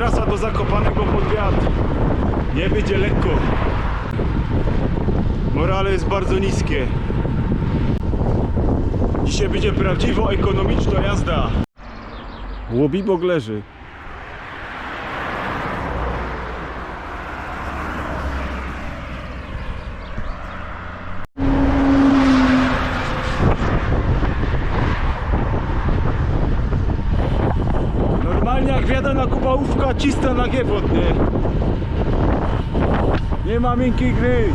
trasa do Zakopanego pod wiatr. Nie będzie lekko. Morale jest bardzo niskie. Dzisiaj będzie prawdziwo ekonomiczna jazda. Łobibok leży. Normalnie jak wiadana kubałówka, czysta na giewot, nie? Nie ma miękkiej gry.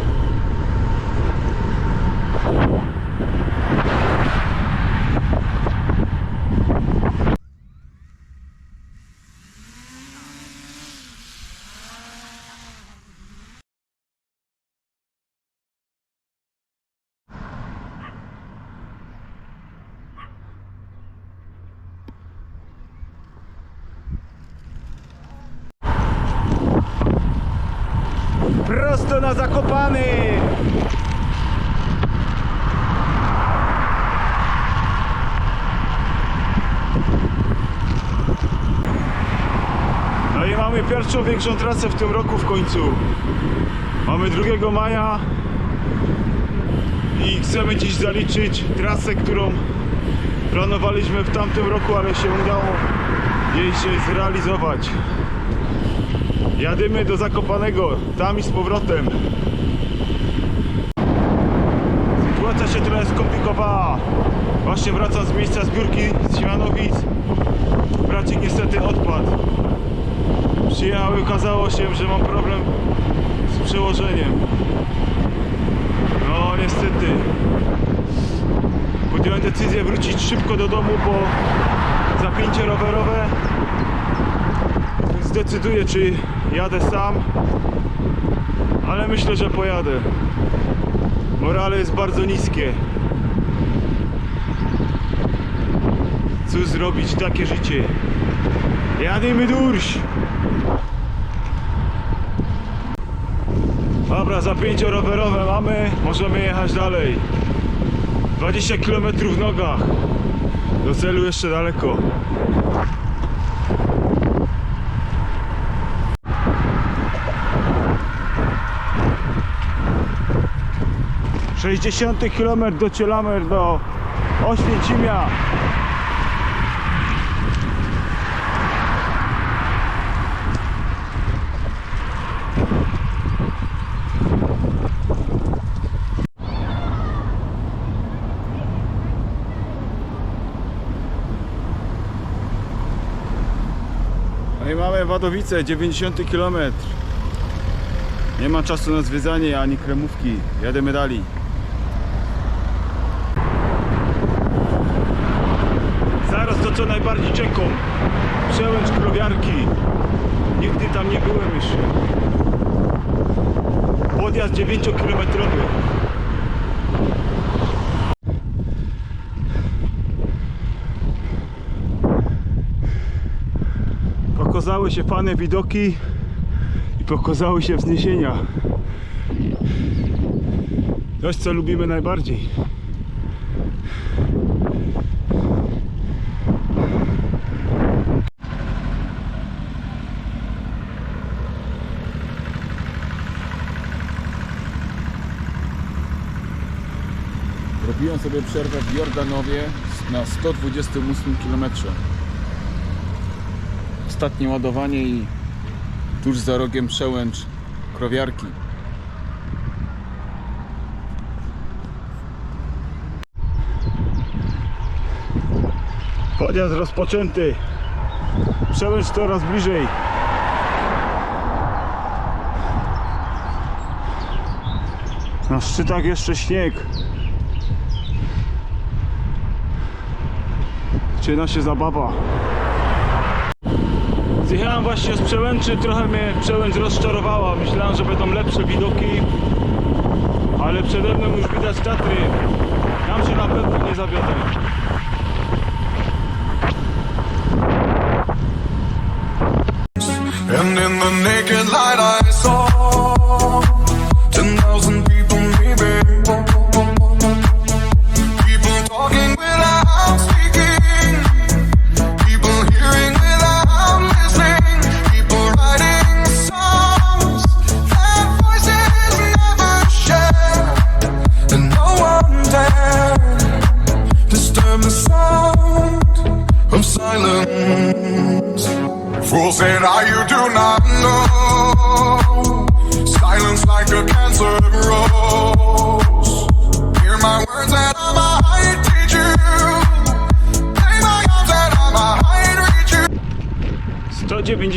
Prosto na Zakopany! No i mamy pierwszą większą trasę w tym roku w końcu. Mamy 2 maja i chcemy dziś zaliczyć trasę, którą planowaliśmy w tamtym roku, ale się udało jej się zrealizować. Jadymy do Zakopanego, tam i z powrotem. Sytuacja się trochę skomplikowała. Właśnie wracam z miejsca zbiórki z Siemianowic. Bracik niestety odpadł. Przyjechał i okazało się, że mam problem z przełożeniem. No niestety. Podjąłem decyzję wrócić szybko do domu po zapięcie rowerowe zdecyduję czy jadę sam ale myślę, że pojadę. Morale jest bardzo niskie. Cóż zrobić takie życie? Jadymy durś! Dobra zapięcie rowerowe mamy możemy jechać dalej. 20 km w nogach. Do celu jeszcze daleko 60 km docielamy do Oświęcimia. No mamy Wadowice, 90 km. Nie ma czasu na zwiedzanie ani kremówki. Jademy dalej. Co najbardziej czekam. Przełęcz krowiarki. Nigdy tam nie byłem jeszcze. Podjazd 9-kilometrowy. Pokazały się fane widoki i pokazały się wzniesienia. Coś co lubimy najbardziej. Robiłem sobie przerwę w Jordanowie na 128 km. Ostatnie ładowanie i tuż za rogiem przełęcz krowiarki. Podjazd rozpoczęty. Przełęcz coraz bliżej. Na szczytach jeszcze śnieg. Zaczyna się zabawa. Zjechałem właśnie z przełęczy, trochę mnie przełęcz rozczarowała. Myślałem, że będą lepsze widoki, ale przede mną już widać Tatry. Tam się na pewno nie zawiodę.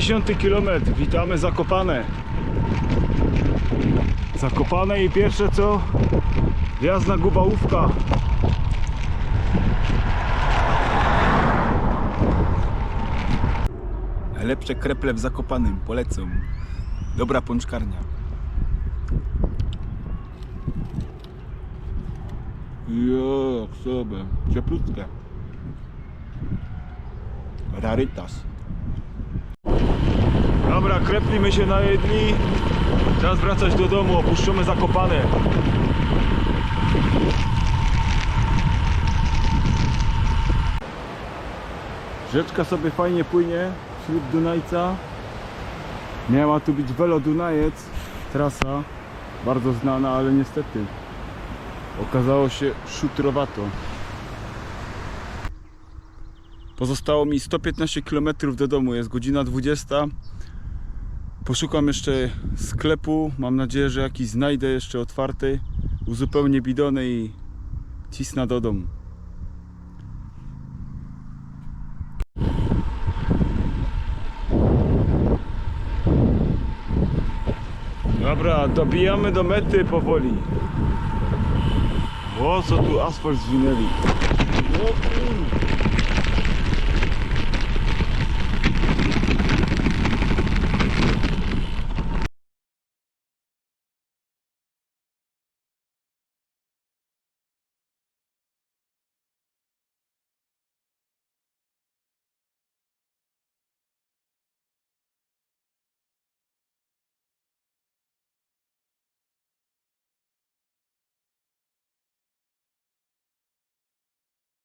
190 km, witamy Zakopane. Zakopane i pierwsze co? Wjazd Gubałówka. Lepsze kreple w Zakopanym, polecam. Dobra pączkarnia. Jak sobie, cieplutkie. Rarytas. Dobra, kreplimy się na jedni. Czas wracać do domu, opuszczamy Zakopane. Rzeczka sobie fajnie płynie wśród Dunajca. Miała tu być Velo Dunajec, trasa bardzo znana, ale niestety okazało się szutrowato. Pozostało mi 115 km do domu, jest godzina 20. Poszukam jeszcze sklepu, mam nadzieję, że jakiś znajdę jeszcze otwarty. Uzupełnię bidony i cisnę do domu. Dobra, dobijamy do mety powoli. O, co tu asfalt zwinęli. O kur...